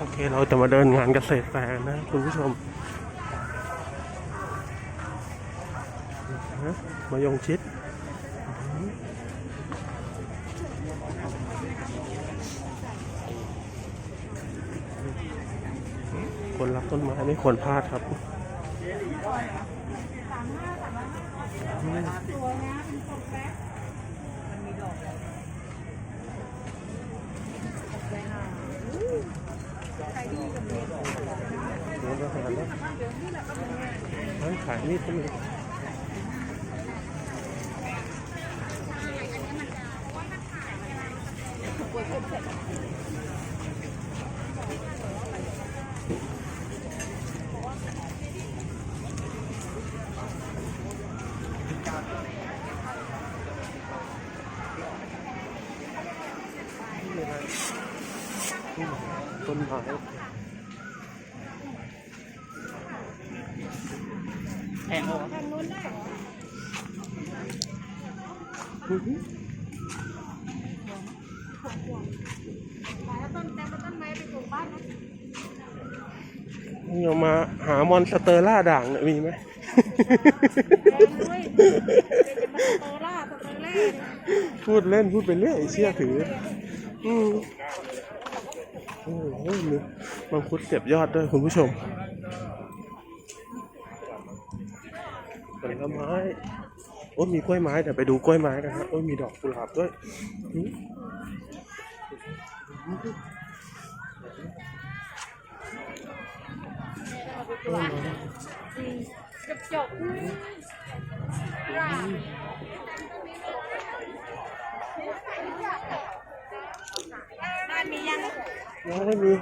โอเค เราจะมาเดินงานเกษตรแฟร์นะคุณผู้ชมมายงชิดคนรักต้นไม้ไม่ควรพลาดครับเดี๋ยวเราหาแล้ว ร้านขายมีดก็มีต้นไม้ นี่เอามาหามอนสเตอร่าด่างเนี่ยมีไหมแพงด้วยเป็นมาสโตล่าสโตเล่พูดเล่นพูดไปเรื่อยเชื่อถืออืมโอ้โหมีมังคุดเสียบยอดด้วยคุณผู้ชมผลไม้โอ้ยมีกล้วยไม้แต่ไปดูกล้วยไม้กันฮะโอ้ยมีดอกกุหลาบด้วย อืมจบจบบ้านมียัง ยังไม่มี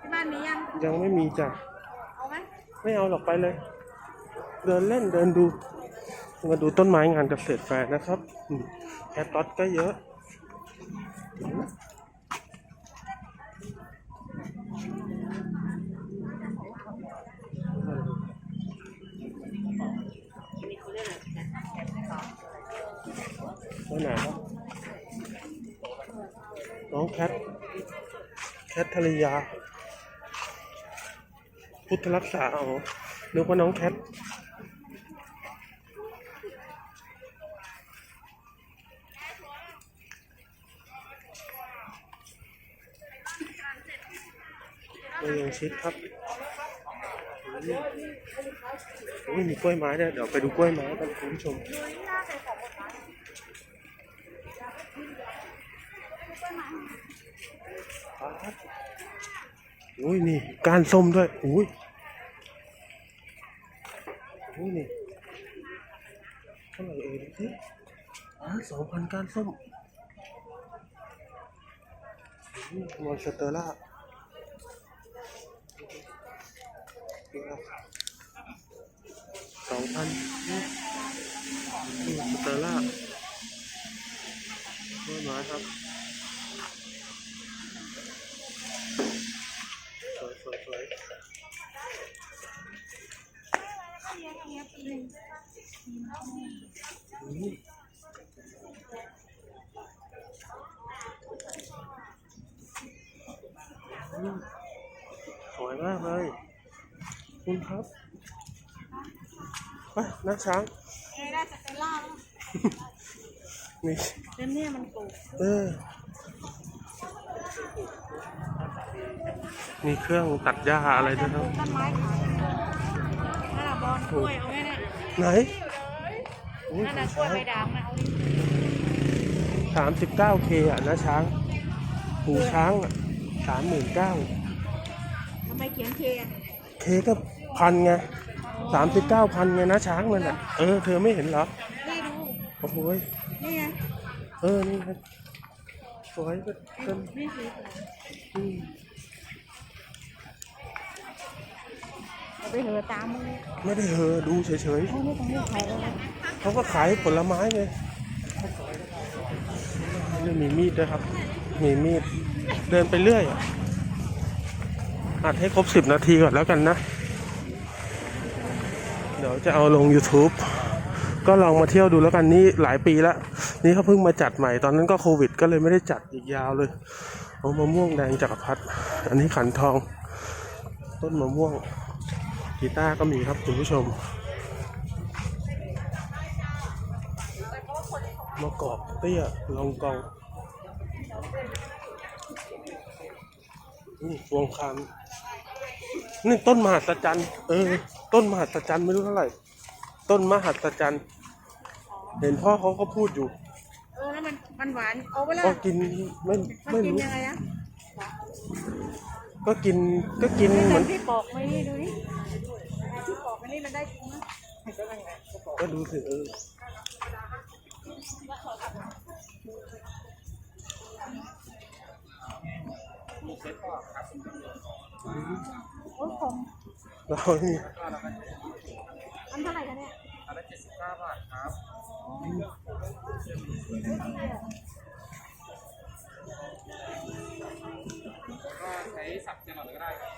ที่บ้านมียัง ยังไม่มีจ้ะ เอาไหมไม่เอาหรอกไปเลย เดินเล่นเดินดู มาดูต้นไม้งานเกษตรแฟร์นะครับอืมแคตตัสก็เยอะ ไปไหนครับน้องแคท แคทธริยา พุทธรักษาอ๋อนึกว่าน้องแคทเรายังชิดครับโอ้ยมีกล้วยไม้ด้วยเดี๋ยวไปดูกล้วยไม้กันคุณผู้ชม ครับ อุ้ยนี่กานส้มด้วยอุ้ยอุ้ยนี่เท่าไหร่เอ่ยดูสิอ๋อสองพันกานส้มอุ้ยมอนสเตอร่าสองพันนี่สเตอร่าต้นไม้ครับ คุณครับไปนักช้าง เออได้สเตลล่าแล้วมีแล้วเนี่ยมันปลูกเออ มีเครื่องตัดหญ้าอะไรด้วยครับต้นไม้ขายนั่นน่ะบอลกล้วยเอาไว้เนี่ยไหนอุ้ยนั่นน่ะกล้วยใบด่างนะเอาดิสามสิบเก้าเคอะนะช้าง หูช้างอะสามหมื่นเก้าทำไมเขียนเคอะเคก็ พันไงสามสิบเก้าพันไงนะช้างนั่นแหละเออ เธอไม่เห็นเหรอนี่ดูโอ้โหยนี่ไงเออ นี่ไงสวยก็เต็มนี่สีอืมเอาไปเหอะตามมึงเลยไม่ได้เฮอดูเฉยเอาไม่ต้องเลือกใครเลยๆเขาก็ขายผลไม้ไงนี่มีมีดด้วยครับ มีมีด เดินไปเรื่อยอะอัดให้ครบสิบนาทีก่อนแล้วกันนะ เดี๋ยวจะเอาลง YouTube ก็ลองมาเที่ยวดูแล้วกันนี่หลายปีแล้วนี่เขาเพิ่งมาจัดใหม่ตอนนั้นก็โควิด ก็เลยไม่ได้จัดอีกยาวเลยเอามะม่วงแดงจักรพรรดิอันนี้ขันทอง ต้นมะม่วงกีตาร์ก็มีครับคุณผู้ชมมะกอกเตี้ยลองกองนี่พวงคามนี่ต้นมหัศจรรย์เออ ต้นมหัศจรรย์ไม่รู้เท่าไหร่ ต้นมหัศจรรย์ เห็นพ่อเขาก็พูดอยู่เออแล้วมันมันหวานเอาไปละก็กินไม่มันไม่กินรู้ ยังไงอะก็กินก็กินเหเหมืมืออนนพี่ปอกไหมนี่ดูนี่พี่ปอกอันนี้มันได้จริงไหมก็ดูสิเออโอ้ยผม เรานี่อันเท่าไหร่คะเนี่ยอันละเจ็ดสิบเก้าบาทครับก็ใช้สับแครอทก็ได้ครับ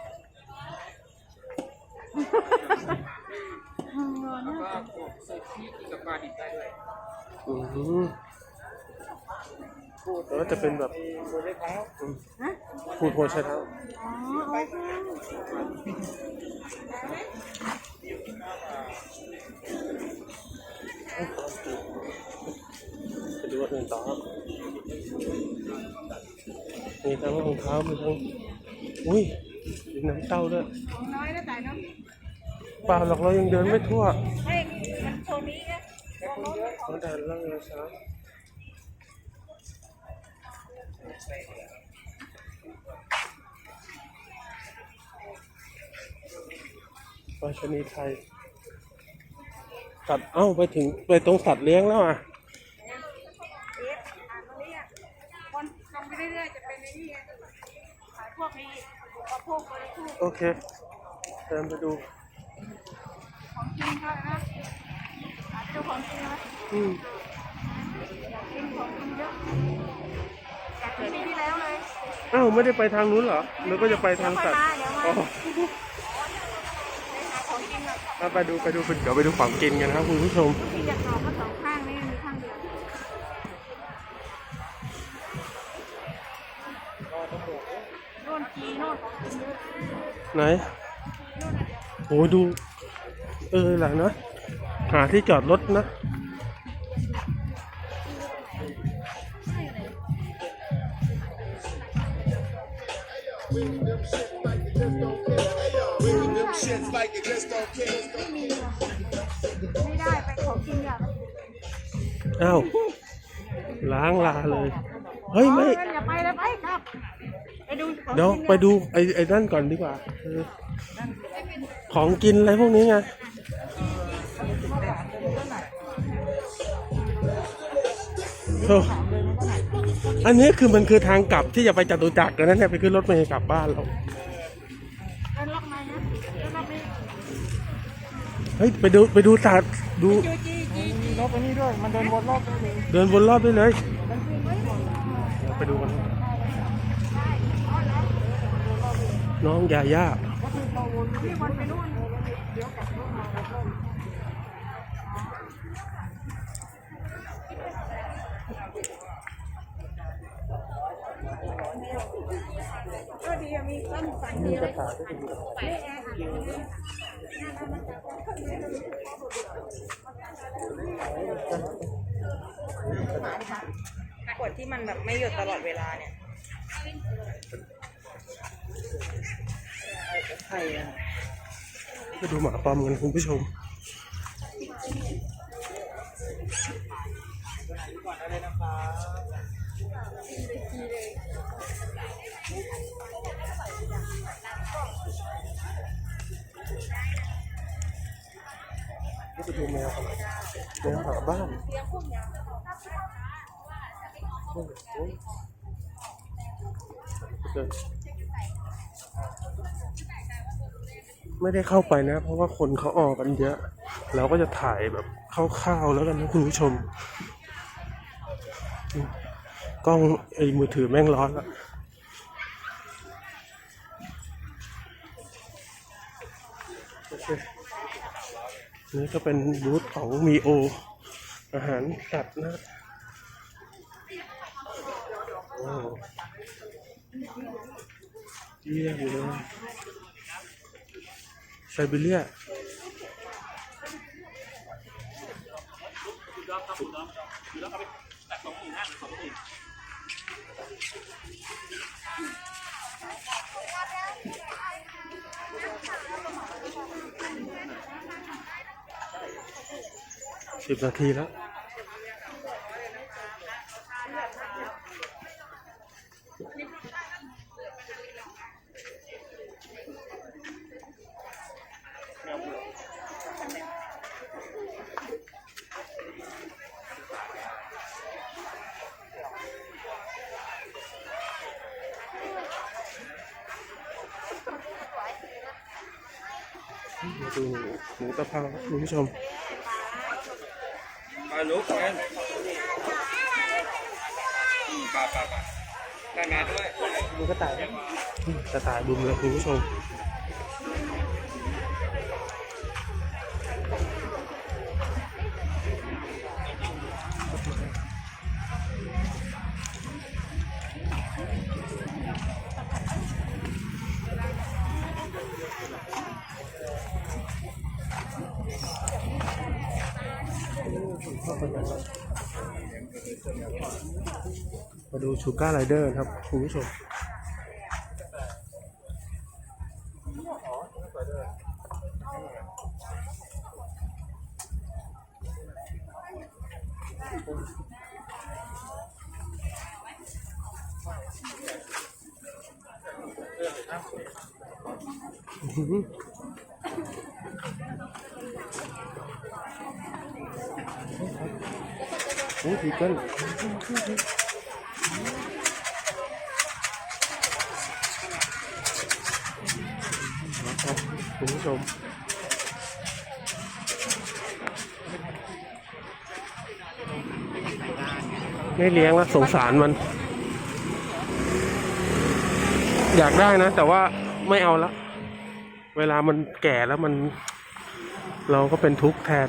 แล้วก็กดสูตรที่กินกับปลาดิบได้ด้วยอืม แล้วก็จะเป็นแบบตัวเล็กครับฮะขูดหัวใช้เท้าอ๋อโอเคไปดูว่าอื่นต่อครับมีทั้งรองเท้ามีทั้งอุ้ยมีน้ำเต้าด้วยของน้อยนะแต่เนาะเปล่าหรอกเรายังเดินไม่ทั่วเฮ้ยมันโซนนี้ไงของน้อยเราเดินล่างเลยช้า ไปชนีย์ไทยสัตว์เอ้าไปถึงไปตรงสัตว์เลี้ยงแล้วอะโอเคเดินไปดู ของกินเขานะไปดูของกินนะอืมของกินเยอะ ปีที่แล้วเลย อ้าวไม่ได้ไปทางนู้นเหรอหรือก็จะไปทางสัตว์เดี๋ยวมาอ๋อเดี๋ยวมาไปหาของกินแบบเอาไปดูไปดูเดี๋ยวไปดูของกินกันนะครับคุณผู้ชมที่จะต่อก็สองข้างนี่มีข้างเดียวโน่นกีโน่นของกินเยอะไหนโอ้ดู เออหลังนะหาที่จอดรถนะ ไม่ได้ไปของกินอย่างอ้าวล้างลาเลย เฮ้ยไม่อย่าไปเลยไปครับไปดูของเดี๋ยวกินไปดูไอ้ไอ้นั่นก่อนดีกว่าเออของกินอะไรพวกนี้ไงโอ้อันนี้คือมันคือทางกลับที่จะไปจตุจักรนะเนี่ยไปขึ้นรถเมล์กลับบ้านเรา เฮ้ยไปดูไปดูสัตว์ดูจีจีจีมีนกอันนี้ด้วย มันเดินวนรอบด้เลยเดินวนรอบได้เลยไปดูกันน้องยาย่าพี่วันไปนู่นก็ดีอะมีต้นสันเดียวกระถางที่เป็นไม่แออัดเลยขวดที่มันแบบไม่หยุดตลอดเวลาเนี่ยไปดูหมาปอมกันคุณผู้ชมไปดูแมวกันแมวหาบ้านไม่ได้เข้าไปนะ เพราะว่าคนเขาออกกันเยอะ เราก็จะถ่ายแบบคร่าวๆแล้วกันนะคุณผู้ชม กล้องไอ้มือถือแม่งร้อนละ นี่ก็เป็นบูธของมีโอ อาหารสัตว์นะว้าวเยี่ยมเลยไซบีเรีย สิบนาทีแล้วดูหมูตะเภาครับคุณผู้ชม มาลุกกันปลาปลาปลาได้มาด้วยดูกระต่ายกระต่ายบุมเลยคุณผู้ชม มาดูชูการ์ไรเดอร์ครับคุณผู้ชมโอ้ดีเกิน คุณผู้ชมไม่เลี้ยงแล้วสงสารมัน อยากได้นะ แต่ว่าไม่เอาละ เวลามันแก่แล้วมัน เราก็เป็นทุกข์แทน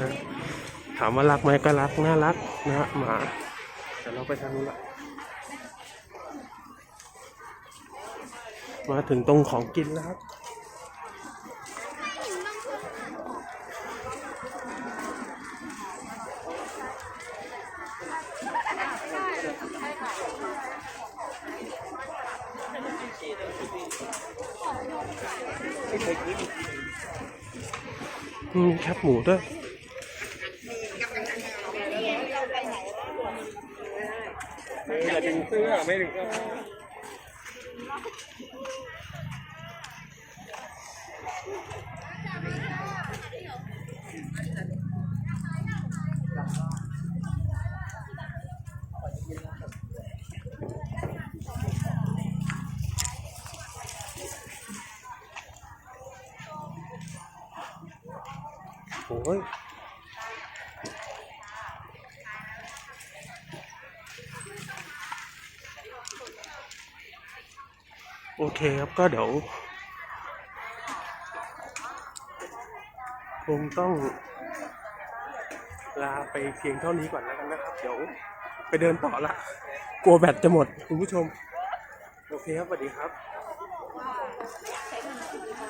นะถามว่ารักไหมก็รักน่ารักนะฮะหมาแต่เราไปทางนู้นละมาถึงตรงของกินแล้วครับ อืมแคบหมูด้วย เอ้ยโอเคครับก็เดี๋ยวคงต้องลาไปเพียงเท่านี้ก่อนแล้วกันนะครับ เดี๋ยวไปเดินต่อละ กลัวแบตจะหมด คุณผู้ชม โอเคครับสวัสดีครับ